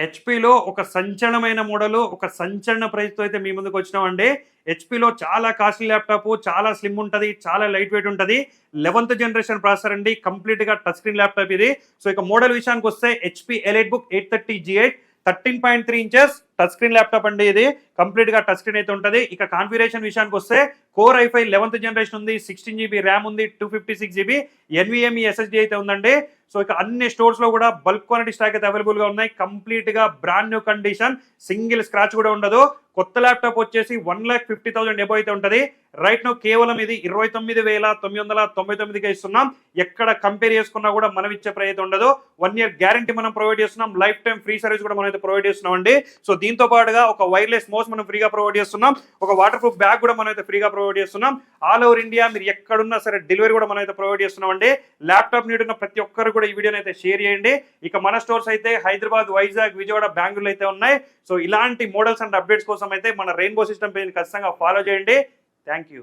హెచ్పిలో ఒక సంచలనమైన మోడల్ ఒక సంచలన ప్రైస్తో అయితే మీ ముందుకు వచ్చినామండి. హెచ్పిలో చాలా కాస్ట్లీ ల్యాప్టాప్ చాలా స్లిమ్ ఉంటుంది చాలా లైట్ వెయిట్ ఉంటుంది. లెవెంత్ జనరేషన్ ప్రాసెసర్ అండి కంప్లీట్గా టచ్ స్క్రీన్ ల్యాప్టాప్ ఇది. సో ఇక మోడల్ విషయానికి వస్తే HP elite book eight thirty G eight thirteen point three inches touch screen laptop అండి ఇది. కంప్లీట్గా టచ్ స్క్రీన్ అయితే ఉంటుంది. ఇక కాన్ఫిగరేషన్ విషయానికి వస్తే core i five eleventh generation ఉంది సిక్స్టీన్ జీబీ ర్యామ్ ఉంది two fifty six GB NVMe SSD అయితే ఉందండి. సో ఇక అన్ని స్టోర్స్లో కూడా బల్క్ క్వాలిటీ స్టాక్ అయితే అవైలబుల్గా ఉన్నాయి. కంప్లీట్గా brand new condition single scratch కూడా ఉండదు. కొత్త ల్యాప్టాప్ వచ్చేసి one lakh fifty thousand above అయితే ఉంటుంది. రైట్ నో కేవలం ఇది ఇరవై తొమ్మిది వేల తొమ్మిది వందల తొంభై తొమ్మిదికి ఇస్తున్నాం. ఎక్కడ కంపేర్ చేసుకున్నా కూడా మనం ఇచ్చే ప్రైస్ అయితే ఉండదు. వన్ ఇయర్ గ్యారంటీ మనం ప్రొవైడ్ చేస్తున్నాం. లైఫ్ టైం ఫ్రీ సర్వీస్ కూడా మనం అయితే ప్రొవైడ్ చేస్తున్నాం అండి సో దీంతో పాటుగా ఒక వైర్లెస్ మౌస్ మనం ఫ్రీగా ప్రొవైడ్ చేస్తున్నాం. ఒక వాటర్ ప్రూఫ్ బ్యాగ్ కూడా మనం అయితే ఫ్రీగా ప్రొవైడ్ చేస్తున్నాం. ఆల్ ఓవర్ ఇండియా మీరు ఎక్కడున్నా సరే డెలివరీ కూడా మనం అయితే ప్రొవైడ్ చేస్తున్నాం అండి ల్యాప్టాప్ నీడున్న ప్రతి ఒక్కరు కూడా ఈ వీడియోని అయితే షేర్ చేయండి. ఇక మన స్టోర్స్ అయితే హైదరాబాద్ వైజాగ్ విజయవాడ బెంగళూరు అయితే ఉన్నాయి. సో ఇలాంటి మోడల్స్ అండ్ అప్డేట్స్ కోసం అయితే మన రెయిన్బో సిస్టమ్ పేజ్ ఖచ్చితంగా ఫాలో చేయండి. Thank you.